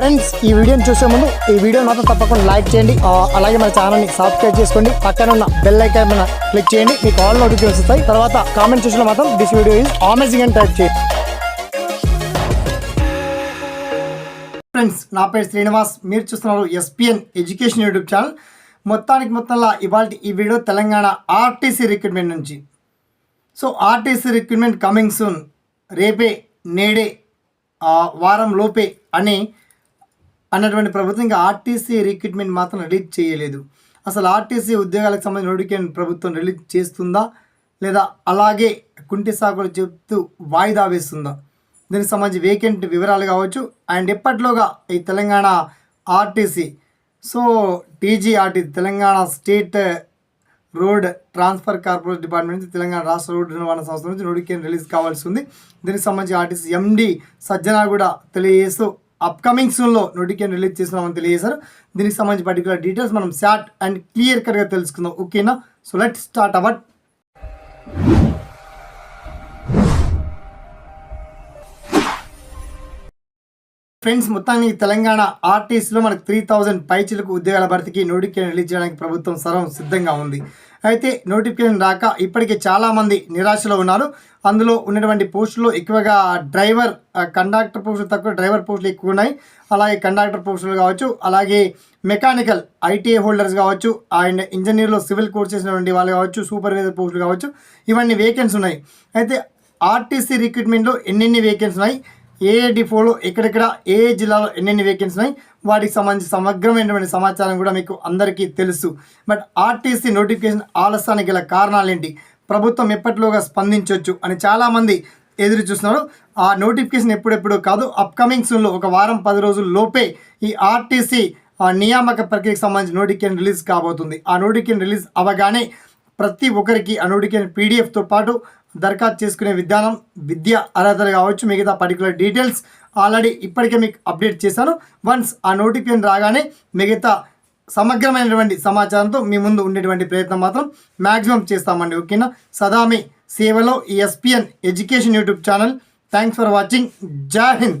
Friends ఈ వీడియోని చూసే ముందు ఈ వీడియో మాత్రం తప్పకుండా లైక్ చేయండి. అలాగే మన ఛానల్ని సబ్స్క్రైబ్ చేసుకోండి. పక్కన ఉన్న బెల్ ఐకాన్ మీద క్లిక్ చేయండి. మీకు ఆల్ నోటిఫికేషన్ వస్తాయి. తర్వాత కామెంట్ చూసిన మాత్రం దిస్ వీడియో ఈజ్ అమేజింగ్ అని టైప్ చేయండి. ఫ్రెండ్స్ నా పేరు శ్రీనివాస్. మీరు చూస్తున్నారు ఎస్పిఎన్ ఎడ్యుకేషన్ యూట్యూబ్ ఛానల్ మొత్తానికి మొత్తంలో ఇవాళ ఈ వీడియో తెలంగాణ ఆర్టీసీ రిక్రూట్మెంట్ నుంచి. So RTC recruitment coming soon రేపే నేడే వారం లోపే అని అన్నటువంటి ప్రభుత్వం ఇంకా ఆర్టీసీ రిక్రూట్మెంట్ మాత్రం రిలీజ్ చేయలేదు. అసలు ఆర్టీసీ ఉద్యోగాలకు సంబంధించిన నోటిఫికేషన్ ప్రభుత్వం రిలీజ్ చేస్తుందా? లేదా అలాగే కుంటి సాకులు చెప్తూ వాయిదా వేస్తుందా? దీనికి సంబంధించి వేకెంట్ వివరాలు కావచ్చు. అండ్ ఎప్పట్లోగా ఈ Telangana RTC? So TGRT Telangana state road transfer corporate department నుంచి తెలంగాణ రాష్ట్ర రోడ్డు నిర్వహణ సంస్థ నుంచి నోటిఫికేషన్ రిలీజ్ కావాల్సి ఉంది. దీనికి సంబంధించి ఆర్టీసీ ఎండి సజ్జన కూడా తెలియజేస్తూ అప్కమింగ్ సూన్లో నోటిఫికేషన్ రిలీజ్ చేస్తున్నామని తెలియజేశారు దీనికి సంబంధించి పర్టికులర్ డీటెయిల్స్ మనం షార్ట్ అండ్ క్లియర్ కట్గా తెలుసుకుందాం. ఓకేనా so let start our friends మొత్తానికి తెలంగాణ ఆర్టీసీలో మనకు త్రీ థౌజండ్ పైచిలకు ఉద్యోగాల భర్తీకి నోటిఫికేషన్ రిలీజ్ చేయడానికి ప్రభుత్వం సర్వం సిద్ధంగా ఉంది. అయితే నోటిఫికేషన్ రాక ఇప్పటికే చాలామంది నిరాశలో ఉన్నారు. అందులో ఉన్నటువంటి పోస్టులు ఎక్కువగా డ్రైవర్ కండక్టర్ పోస్టులు తక్కువ డ్రైవర్ పోస్టులు ఎక్కువ ఉన్నాయి. అలాగే కండక్టర్ పోస్టులు కావచ్చు అలాగే మెకానికల్ ఐటీఐ హోల్డర్స్ కావచ్చు అండ్ ఇంజనీర్లో సివిల్ కోర్స్ చేసినటువంటి వాళ్ళు కావచ్చు సూపర్వైజర్ పోస్టులు కావచ్చు ఇవన్నీ వేకెన్సీ ఉన్నాయి. అయితే ఆర్టీసీ రిక్రూట్మెంట్లో ఎన్నెన్ని వేకెన్సీ ఉన్నాయి? ఏ డిపోలో ఎక్కడెక్కడ ఏ ఏ జిల్లాలో ఎన్నెన్ని వేకెన్సీ ఉన్నాయి? వాటికి సంబంధించి సమగ్రమైనటువంటి సమాచారం కూడా మీకు అందరికీ తెలుసు. బట్ ఆర్టీసీ నోటిఫికేషన్ ఆలస్యానికి గల కారణాలు ఏంటి ప్రభుత్వం ఎప్పటిలోగా స్పందించవచ్చు అని చాలామంది ఎదురు చూస్తున్నారు. ఆ నోటిఫికేషన్ ఎప్పుడెప్పుడు కాదు అప్కమింగ్ సూన్లో ఒక వారం పది రోజుల లోపే ఈ ఆర్టీసీ నియామక ప్రక్రియకు సంబంధించి నోటిఫికేషన్ రిలీజ్ కాబోతుంది. ఆ నోటిఫికేషన్ రిలీజ్ అవ్వగానే ప్రతి ఒక్కరికి ఆ నోటిఫికేషన్ పీడిఎఫ్తో పాటు దరఖాస్తు చేసుకునే విధానం విద్య అర్హతలు కావచ్చు మిగతా పర్టికులర్ డీటెయిల్స్ ఆల్రెడీ ఇప్పటికే మీకు అప్డేట్ చేశాను. వన్స్ ఆ నోటిఫికేషన్ రాగానే మిగతా సమగ్రమైనటువంటి సమాచారంతో మీ ముందు ఉండేటువంటి ప్రయత్నం మాత్రం మ్యాక్సిమం చేస్తామండి ఓకేనా? సదా మీ సేవలో ఈ SPN education YouTube channel thanks for watching Jai Hind